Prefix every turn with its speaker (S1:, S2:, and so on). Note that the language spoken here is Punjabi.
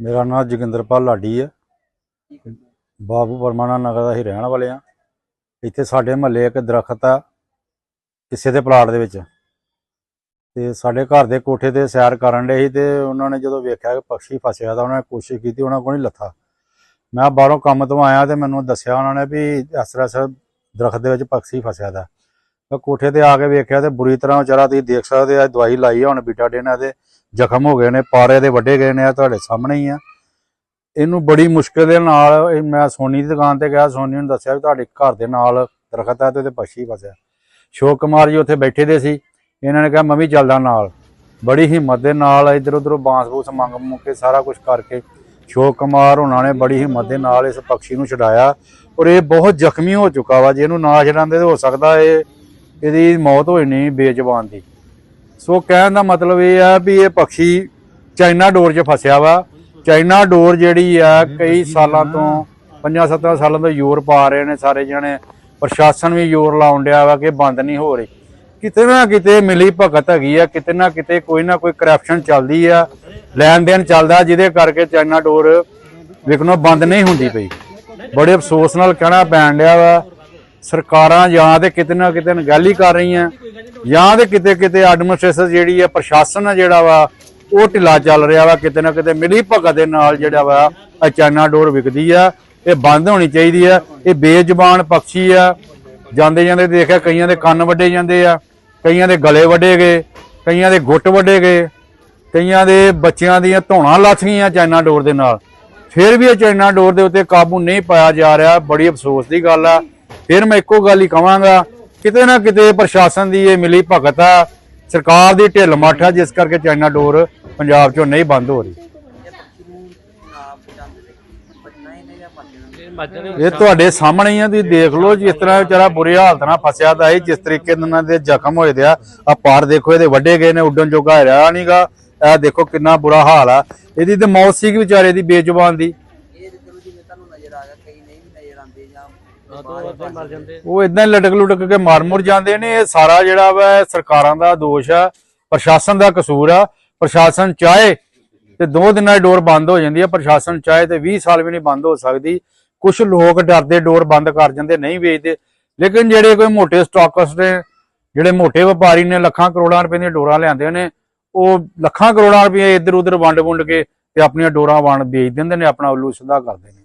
S1: ਮੇਰਾ ਨਾਮ ਜੋਗਿੰਦਰਪਾਲ ਲਾਡੀ ਹੈ ਬਾਬੂ ਪਰਮਾਨਾ ਨਗਰ ਦਾ ਹੀ ਰਹਿਣ ਵਾਲੇ ਆ। ਇੱਥੇ ਸਾਡੇ ਮਹੱਲੇ ਇੱਕ ਦਰਖਤ ਆ ਕਿਸੇ ਦੇ ਪਲਾਟ ਦੇ ਵਿੱਚ। ਤੇ ਸਾਡੇ ਘਰ ਦੇ ਕੋਠੇ ਤੇ ਸੈਰ ਕਰਨ ਦੇ ਸੀ ਤੇ ਉਹਨਾਂ ਨੇ ਜਦੋਂ ਵੇਖਿਆ ਕਿ ਪੰਛੀ ਫਸਿਆ ਤਾਂ ਉਹਨਾਂ ਨੇ ਕੋਸ਼ਿਸ਼ ਕੀਤੀ, ਉਹਨਾਂ ਕੋਲ ਨਹੀਂ ਲੱਥਾ। ਮੈਂ ਬਾਹਰੋਂ ਕੰਮ ਤੋਂ ਆਇਆ ਤੇ ਮੈਨੂੰ ਦੱਸਿਆ ਉਹਨਾਂ ਨੇ ਵੀ ਇਸ ਤਰ੍ਹਾਂ ਇਸ ਦਰਖਤ ਦੇ ਵਿੱਚ ਪੰਛੀ ਫਸਿਆ ਦਾ। ਮੈਂ ਕੋਠੇ ਤੇ ਆ ਕੇ ਵੇਖਿਆ ਤੇ ਬੁਰੀ ਤਰ੍ਹਾਂ ਵਿਚਾਰਾ ਤੁਸੀਂ ਦੇਖ ਸਕਦੇ ਆ, ਦਵਾਈ ਲਾਈ ਆ, ਹੁਣ ਬੀਟਾਡੀਨ ਇਹਦੇ ਜ਼ਖਮ ਹੋ ਗਏ ਨੇ, ਪਾਰੇ ਦੇ ਵੱਡੇ ਗਏ ਨੇ ਆ ਤੁਹਾਡੇ ਸਾਹਮਣੇ ਹੀ ਆ। ਇਹਨੂੰ ਬੜੀ ਮੁਸ਼ਕਿਲ ਦੇ ਨਾਲ ਮੈਂ ਸੋਨੀ ਦੀ ਦੁਕਾਨ ਤੇ ਗਿਆ, ਸੋਨੀ ਨੂੰ ਦੱਸਿਆ ਵੀ ਤੁਹਾਡੇ ਘਰ ਦੇ ਨਾਲ ਦਰਖਤ ਹੈ ਤੇ ਉਹਦੇ ਪਛੀ ਫਸਿਆ। ਸ਼ੋਕ ਕੁਮਾਰ ਜੀ ਉੱਥੇ ਬੈਠੇ ਦੇ ਸੀ, ਇਹਨਾਂ ਨੇ ਕਿਹਾ, ਮੈਂ ਵੀ ਚੱਲਦਾ ਨਾਲ। ਬੜੀ ਹਿੰਮਤ ਦੇ ਨਾਲ ਇਧਰ ਉਧਰ ਬਾਂਸ ਬੂਸ ਮੰਗ ਮੁੱਕ ਕੇ ਸਾਰਾ ਕੁਝ ਕਰਕੇ ਸ਼ੋਕ ਕੁਮਾਰ ਉਹਨਾਂ ਨੇ ਬੜੀ ਹਿੰਮਤ ਦੇ ਨਾਲ ਇਸ ਪੰਛੀ ਨੂੰ ਛਡਾਇਆ ਔਰ ਇਹ ਬਹੁਤ ਜ਼ਖਮੀ ਹੋ ਚੁੱਕਾ ਵਾ, ਜੇ ਇਹਨੂੰ ਨਾ ਛਡਾਉਂਦੇ ਤਾਂ ਹੋ ਸਕਦਾ ਇਹ, ਇਹਦੀ ਮੌਤ ਹੋ ਜਾਣੀ ਬੇਜ਼ਬਾਨ ਦੀ। ਸੋ ਕਹਿਣ ਦਾ ਮਤਲਬ ਇਹ ਆ ਵੀ ਇਹ ਪੰਛੀ ਚਾਈਨਾ ਡੋਰ 'ਚ ਫਸਿਆ ਵਾ। ਚਾਈਨਾ ਡੋਰ ਜਿਹੜੀ ਆ ਕਈ ਸਾਲਾਂ ਤੋਂ 5-7 ਸਾਲਾਂ ਤੋਂ ਜ਼ੋਰ ਪਾ ਰਹੇ ਨੇ ਸਾਰੇ ਜਣੇ। ਪ੍ਰਸ਼ਾਸਨ ਵੀ ਜ਼ੋਰ ਲਾਉਣ ਡਿਆ ਵਾ ਕਿ ਬੰਦ ਨਹੀਂ ਹੋ ਰਹੀ। ਕਿਤੇ ਨਾ ਕਿਤੇ ਮਿਲੀ ਭਗਤ ਹੈਗੀ ਆ, ਕਿਤੇ ਨਾ ਕਿਤੇ ਕੋਈ ਨਾ ਕੋਈ ਕਰਪਸ਼ਨ ਚੱਲਦੀ ਆ। ਲੈਣ ਦੇਣ ਚੱਲਦਾ, ਜਿਹਦੇ ਕਰਕੇ ਚਾਈਨਾ ਡੋਰ ਵਿਕਣੋਂ ਬੰਦ ਨਹੀਂ ਹੁੰਦੀ ਪਈ। ਬੜੇ ਅਫਸੋਸ ਨਾਲ ਕਹਿਣਾ ਪੈਣ ਡਿਆ ਵਾ। ਸਰਕਾਰਾਂ ਜਾਂ ਤੇ ਕਿਤੇ ਨਾ ਕਿਤੇ ਨਗਾਲੀ ਕਰ ਰਹੀਆਂ। ਜਾਂ ਤੇ ਕਿਤੇ ਕਿਤੇ ਐਡਮਿਨਿਸਟ੍ਰੇਸ਼ਨ ਜਿਹੜੀ ਆ, ਪ੍ਰਸ਼ਾਸਨ ਆ ਜਿਹੜਾ ਵਾ, ਉਹ ਢਿੱਲਾ ਚੱਲ ਰਿਹਾ ਵਾ, ਕਿਤੇ ਨਾ ਕਿਤੇ ਮਿਲੀ ਭਗਤ ਦੇ ਨਾਲ ਜਿਹੜਾ ਵਾ, ਇਹ ਚਾਈਨਾ ਡੋਰ ਵਿਕਦੀ ਆ, ਇਹ ਬੰਦ ਹੋਣੀ ਚਾਹੀਦੀ ਆ, ਇਹ ਬੇਜ਼ਬਾਨ ਪੰਛੀ ਆ। ਜਾਂਦੇ ਜਾਂਦੇ ਦੇਖਿਆ ਕਈਆਂ ਦੇ ਕੰਨ ਵੱਡੇ ਜਾਂਦੇ ਆ, ਕਈਆਂ ਦੇ ਗਲੇ ਵੱਡੇ ਗਏ, ਕਈਆਂ ਦੇ ਗੁੱਟ ਵੱਡੇ ਗਏ, ਕਈਆਂ ਦੇ ਬੱਚਿਆਂ ਦੀਆਂ ਧੌਣਾਂ ਲੱਥ ਗਈਆਂ ਚਾਈਨਾ ਡੋਰ ਦੇ ਨਾਲ। ਫਿਰ ਵੀ ਇਹ ਚਾਈਨਾ ਡੋਰ ਦੇ ਉੱਤੇ ਕਾਬੂ ਨਹੀਂ ਪਾਇਆ ਜਾ ਰਿਹਾ, ਬੜੀ ਅਫਸੋਸ ਦੀ ਗੱਲ ਆ। ਫਿਰ ਮੈਂ ਇੱਕੋ ਗੱਲ ਹੀ ਕਹਾਂਗਾ ਕਿਤੇ ਨਾ ਕਿਤੇ ਪ੍ਰਸ਼ਾਸਨ ਦੀ ਇਹ ਮਿਲੀ ਭਗਤ ਆ। ਸਰਕਾਰ ਦੀ ਢਿੱਲ ਮੱਠ ਆ, ਜਿਸ ਕਰਕੇ ਚਾਈਨਾ ਡੋਰ ਪੰਜਾਬ ਚੋਂ ਨਹੀਂ ਬੰਦ ਹੋ ਰਹੀ। ਇਹ ਤੁਹਾਡੇ ਸਾਹਮਣੇ ਹੀ ਆ, ਤੁਸੀਂ ਦੇਖ ਲਓ ਜਿਸ ਤਰ੍ਹਾਂ ਵਿਚਾਰਾ ਬੁਰੀ ਹਾਲਤ ਨਾਲ ਫਸਿਆ ਦਾ ਹੈ ਜਿਸ ਤਰੀਕੇ ਨਾਲ ਉਹਨਾਂ ਦੇ ਜ਼ਖਮ ਹੋਏ ਦੇ ਆ। ਆ ਪਾਰ ਦੇਖੋ, ਇਹਦੇ ਵੱਡੇ ਗਏ ਨੇ, ਉੱਡਣ ਜੋਗਾ ਰਿਹਾ ਨਹੀਂਗਾ ਇਹ ਦੇਖੋ ਕਿੰਨਾ ਬੁਰਾ ਹਾਲ ਆ। ਇਹਦੀ ਤੇ ਮੌਤ ਸੀ ਵਿਚਾਰੇ ਦੀ, ਬੇਜ਼ੁਬਾਨ ਦੀ
S2: ਇਹ ਤੇ ਚਲੋ ਜਿਵੇਂ ਤੁਹਾਨੂੰ ਨਜ਼ਰ ਆ ਗਿਆ ਕਈ ਨਹੀਂ ਵੀ ਨਜ਼ਰ ਆਉਂਦੇ ਜਾਂ
S3: ਮਰ ਜਾਂਦੇ
S1: ਉਹ ਇਦਾਂ ਲਟਕ ਲੁਟਕ ਕੇ ਮਾਰ ਮੁਰ ਜਾਂਦੇ ਨੇ। ਇਹ ਸਾਰਾ ਜਿਹੜਾ ਵਾ ਸਰਕਾਰਾਂ ਦਾ ਦੋਸ਼ ਆ, ਪ੍ਰਸ਼ਾਸਨ ਦਾ ਕਸੂਰ ਆ। ਪ੍ਰਸ਼ਾਸਨ ਚਾਹੇ ਤੇ ਦੋ ਦਿਨਾਂ ਦੀ ਡੋਰ ਬੰਦ ਹੋ ਜਾਂਦੀ ਹੈ ਪ੍ਰਸ਼ਾਸਨ ਚਾਹੇ ਤੇ 20 ਸਾਲ ਵੀ ਨਹੀਂ ਬੰਦ ਹੋ ਸਕਦੀ। ਕੁਝ ਲੋਕ ਡਰਦੇ ਡੋਰ ਬੰਦ ਕਰ ਜਾਂਦੇ, ਨਹੀਂ ਵੇਚਦੇ। ਲੇਕਿਨ ਜਿਹੜੇ ਕੋਈ ਮੋਟੇ ਸਟਾਕਰਸ ਨੇ, ਜਿਹੜੇ ਮੋਟੇ ਵਪਾਰੀ ਨੇ, ਲੱਖਾਂ ਕਰੋੜਾਂ ਰੁਪਏ ਦੀਆਂ ਡੋਰਾਂ ਲਿਆਂਦੇ ਨੇ, ਉਹ ਲੱਖਾਂ ਕਰੋੜਾਂ ਰੁਪਏ ਇੱਧਰ ਉੱਧਰ ਵੰਡ ਵੰਡ ਕੇ ਤੇ ਆਪਣੀਆਂ ਡੋਰਾਂ ਵੰਡ ਵੇਚ ਦਿੰਦੇ ਨੇ, ਆਪਣਾ ਉੱਲੂ ਸ਼ਦਾ ਕਰਦੇ ਨੇ।